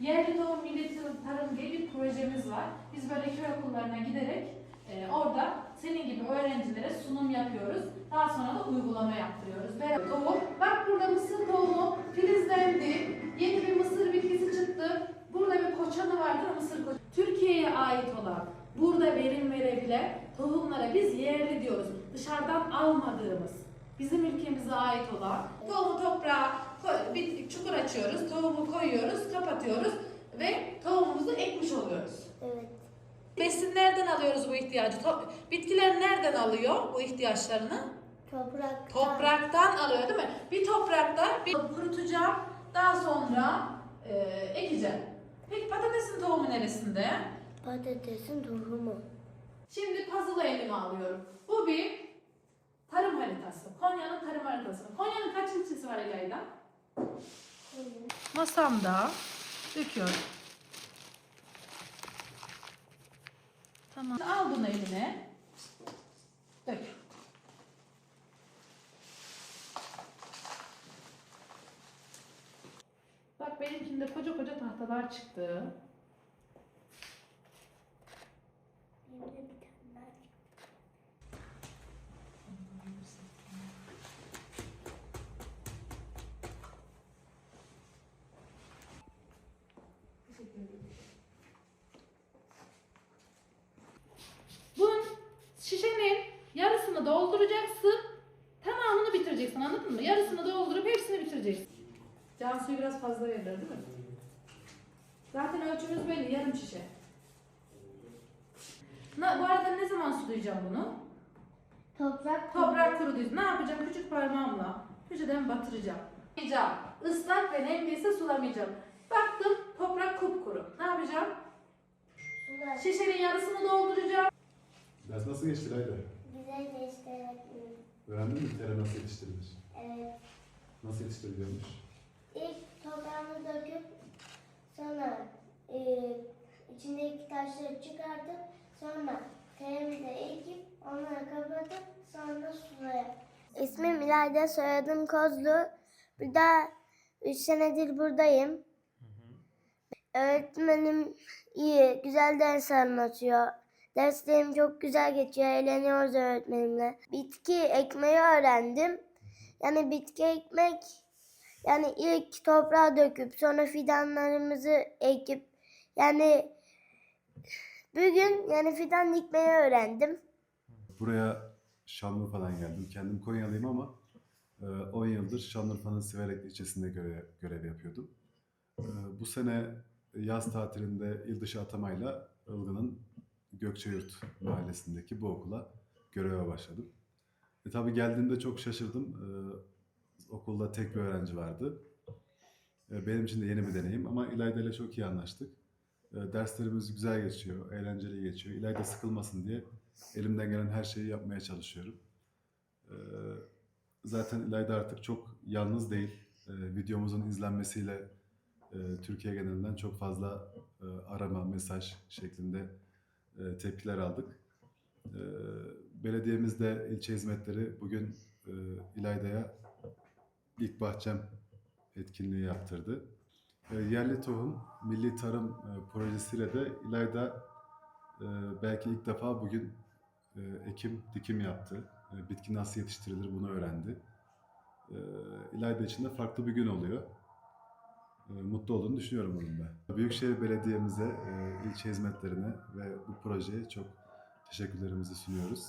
Yerli Tohum Milli Tarım diye bir projemiz var. Biz böyle köy okullarına giderek e, orada senin gibi öğrencilere sunum yapıyoruz. Daha sonra da uygulama yaptırıyoruz. Beraber tohum. Bak burada mısır tohumu filizlendi. Yeni bir mısır bitkisi çıktı. Burada bir koçanı vardır mısır koçanı. Türkiye'ye ait olan, burada verim verebilen tohumlara biz yerli diyoruz. Dışarıdan almadığımız, bizim ülkemize ait olan tohumu toprağa bir çukur açıyoruz, tohumu koyuyoruz, kapatıyoruz ve tohumumuzu ekmiş oluyoruz. Evet. Besin nereden alıyoruz bu ihtiyacı? Bitkiler nereden alıyor bu ihtiyaçlarını? Toprak. Topraktan alıyor değil mi? Bir toprakta bir kurutacağım, daha sonra e, ekeceğim. Peki patatesin tohumu neresinde? Patatesin tohumu. Şimdi puzzle elime alıyorum. Bu bir tarım haritası. Konya'nın tarım haritası. Konya'nın kaç ilçesi var İlayda? Masamda döküyorum. Tamam. Al bunu eline. Dök. Bak benimkinde koca koca tahtalar çıktı. Benim de bir tane daha. Bunun şişenin yarısını dolduracaksın. Tamamını bitireceksin anladın mı? Yarısını doldurup hepsini bitireceksin. Cansu'yu biraz fazla verirler değil mi? Zaten ölçümüz belli yarım şişe. Na, bu arada ne zaman sulayacağım bunu? Toprak. Toprak kuruduysa ne yapacağım? Küçük parmağımla köşeden batıracağım. Yiyeceğim. Islak ve nemliyse sulamayacağım. Baktım toprak kupkuru. Ne yapacağım? Şişenin yarısını dolduracağım. Ders nasıl geçti Layla? Geçti öğretmenim. Öğrendin mi tere nasıl yetiştirilir? Evet. Nasıl yetiştiriliyormuş? İlk toprağını döküp sonra e, içindeki taşları çıkartıp sonra kremi de ekip onları kapatıp sonra suya. İsmim İlayda, soyadım Kozlu. Bir daha 3 senedir buradayım. Öğretmenim iyi, güzel ders anlatıyor. Derslerim çok güzel geçiyor, eğleniyoruz öğretmenimle. Bitki ekmeği öğrendim. Yani bitki ekmek yani ilk toprağa döküp sonra fidanlarımızı ekip yani bugün yani fidan dikmeyi öğrendim. Buraya Şanlıurfa'dan geldim. Kendim Konyalıyım ama e, 10 yıldır Şanlıurfa'nın Siverek ilçesinde görev, görev yapıyordum. E, Bu sene yaz tatilinde il atamayla Ilgın'ın Gökçeyurt mahallesindeki bu okula göreve başladım. E, tabii geldiğimde çok şaşırdım. E, okulda tek bir öğrenci vardı. E, benim için de yeni bir deneyim ama İlayda ile çok iyi anlaştık. E, derslerimiz güzel geçiyor, eğlenceli geçiyor. İlayda sıkılmasın diye elimden gelen her şeyi yapmaya çalışıyorum. Ee, zaten İlayda artık çok yalnız değil. Ee, videomuzun izlenmesiyle e, Türkiye genelinden çok fazla e, arama, mesaj şeklinde e, tepkiler aldık. Ee, belediyemiz de ilçe hizmetleri bugün e, İlayda'ya ilk bahçem etkinliği yaptırdı. E, yerli tohum milli tarım e, projesiyle de İlayda e, belki ilk defa bugün e, ekim dikim yaptı. E, bitki nasıl yetiştirilir bunu öğrendi. E, İlayda için de farklı bir gün oluyor. E, mutlu olduğunu düşünüyorum onun da. Büyükşehir Belediye'mize, e, ilçe hizmetlerine ve bu projeye çok teşekkürlerimizi sunuyoruz.